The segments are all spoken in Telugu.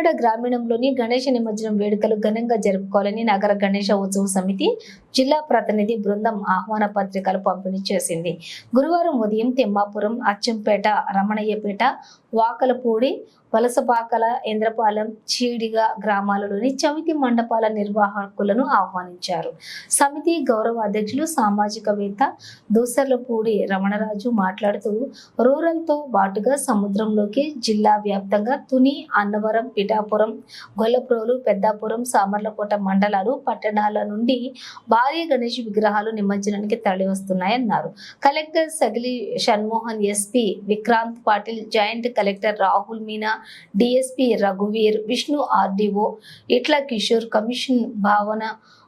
కాకినాడ గ్రామీణంలోని గణేష నిమజ్జనం వేడుకలు ఘనంగా జరుపుకోవాలని నగర గణేష ఉత్సవ సమితి జిల్లా ప్రతినిధి బృందం ఆహ్వాన పత్రికలు పంపిణీ చేసింది. గురువారం ఉదయం తిమ్మాపురం అచ్చంపేట రమణయ్యపేట వాకలపూడి వలసపాకల ఇంద్రపాలెం చీడిగ గ్రామాలలోని చమితి మండపాల నిర్వాహకులను ఆహ్వానించారు. సమితి గౌరవ అధ్యక్షులు సామాజికవేత్త దూసర్లపూడి రమణరాజు మాట్లాడుతూ రూరల్తో పాటుగా సముద్రంలోకి జిల్లా వ్యాప్తంగా తుని అన్నవరం పిఠాపురం గొల్లప్రోలు పెద్దాపురం సామర్లకోట మండలాలు పట్టణాల నుండి భారీ గణేష్ విగ్రహాలు నిమజ్జనానికి తరలివస్తున్నాయన్నారు. Collector Sagili Shanmohan SP Vikrant Patil joint collector Rahul Meena DSP రఘువీర్ Vishnu RDO Itla Kishore commission Bhavana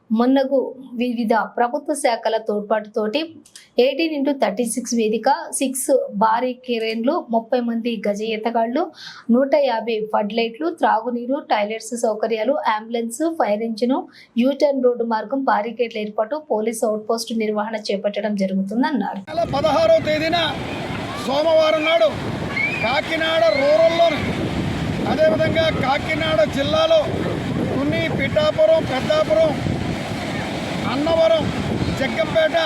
మొన్నగు వివిధ ప్రభుత్వ శాఖల తోడ్పాటుతోటి ఎయిటీన్ ఇంటూ థర్టీ సిక్స్ వేదిక సిక్స్ భారీ కిరేన్లు ముప్పై మంది గజ ఈతగాళ్ళు నూట యాభై ఫడ్ లైట్లు త్రాగునీరు టాయిలెట్స్ సౌకర్యాలు ambulance fire engine U turn road మార్గం బారికేడ్ల ఏర్పాటు పోలీస్ అవుట్పోస్ట్ నిర్వహణ చేపట్టడం జరుగుతుందన్నారు. పదహారో తేదీన సోమవారం నాడు కాకినాడ రూరల్లోని అదేవిధంగా కాకినాడ జిల్లాలో తుని పిఠాపురం పెద్దాపురం అన్నవరం జగ్గంపేట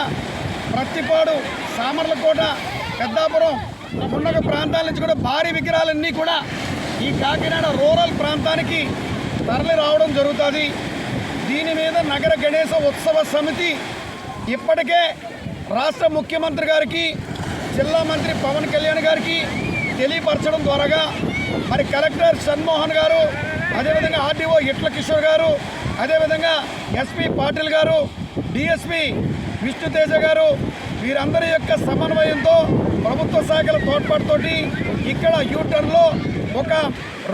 ప్రత్తిపాడు సామర్లకోట పెద్దాపురం ఉన్నక ప్రాంతాల నుంచి కూడా భారీ విగ్రహాలన్నీ కూడా ఈ కాకినాడ రూరల్ ప్రాంతానికి తరలి రావడం జరుగుతుంది. దీని మీద నగర గణేశ ఉత్సవ సమితి ఇప్పటికే రాష్ట్ర ముఖ్యమంత్రి గారికి జిల్లా మంత్రి పవన్ కళ్యాణ్ గారికి తెలియపరచడం ద్వారాగా మరి కలెక్టర్ షణ్మోహన్ గారు అదేవిధంగా ఆర్డీఓ ఇట్ల కిషోర్ గారు అదేవిధంగా ఎస్పీ పాటిల్ గారు డిఎస్పి విష్ణుతేజ గారు వీరందరి యొక్క సమన్వయంతో ప్రభుత్వ శాఖల తోడ్పాటుతోటి ఇక్కడ యూటర్న్లో ఒక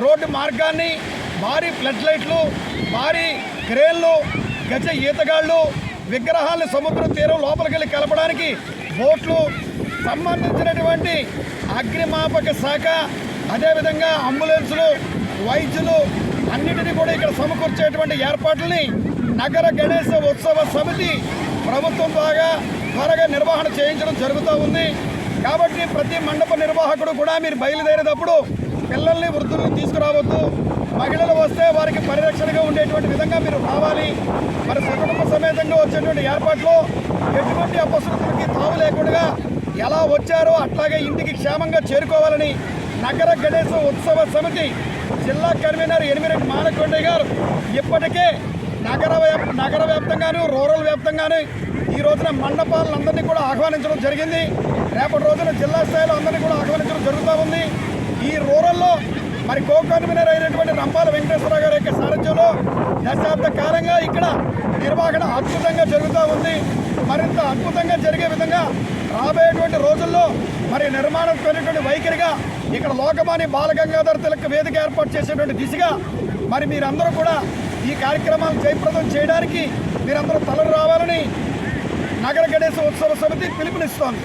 రోడ్డు మార్గాన్ని భారీ ఫ్లడ్ లైట్లు భారీ క్రేన్లు గజ ఈతగాళ్ళు విగ్రహాలను సముద్ర తీరం లోపలికి వెళ్ళి కలపడానికి బోట్లు సంబంధించినటువంటి అగ్నిమాపక శాఖ అదేవిధంగా అంబులెన్సులు వైద్యులు అన్నిటినీ కూడా ఇక్కడ సమకూర్చేటువంటి ఏర్పాట్లని నగర గణేశ ఉత్సవ సమితి ప్రభుత్వం బాగా త్వరగా నిర్వహణ చేయించడం జరుగుతూ ఉంది. కాబట్టి ప్రతి మండప నిర్వాహకుడు కూడా మీరు బయలుదేరేటప్పుడు పిల్లల్ని వృద్ధులను తీసుకురావద్దు. మహిళలు వస్తే వారికి పరిరక్షణగా ఉండేటువంటి విధంగా మీరు రావాలి. మరి సకుటుంబ సమేతంగా వచ్చేటువంటి ఏర్పాట్లు ఎటువంటి అపశృతులకి తావు లేకుండా ఎలా వచ్చారో అట్లాగే ఇంటికి క్షేమంగా చేరుకోవాలని నగర గణేశ ఉత్సవ సమితి జిల్లా కన్వీనర్ ఎనిమిరెడ్డి మానకొండ గారు ఇప్పటికే నగర వ్యాప్ నగర వ్యాప్తంగాను రూరల్ వ్యాప్తంగాను ఈ రోజున మండపాలందరినీ కూడా ఆహ్వానించడం జరిగింది. రేపటి రోజున జిల్లా స్థాయిలో అందరినీ కూడా ఆహ్వానించడం జరుగుతూ ఉంది. ఈ రూరల్లో మరి కో కన్వీనర్ అయినటువంటి రంపాల వెంకటేశ్వర గారి యొక్క సారథ్యంలో దశాబ్ద కాలంగా ఇక్కడ నిర్వహణ అద్భుతంగా జరుగుతూ ఉంది. మరింత అద్భుతంగా జరిగే విధంగా రాబోయేటువంటి రోజుల్లో మరి నిర్మాణం పెరిగినటువంటి వైఖరిగా ఇక్కడ లోకమాని బాలగంగాధర తిలక్ వేదిక ఏర్పాటు చేసేటువంటి దిశగా మరి మీరందరూ కూడా ఈ కార్యక్రమాలు జయప్రదం చేయడానికి మీరందరూ తలలు రావాలని నగర గణేశ ఉత్సవ సమితి పిలుపునిస్తోంది.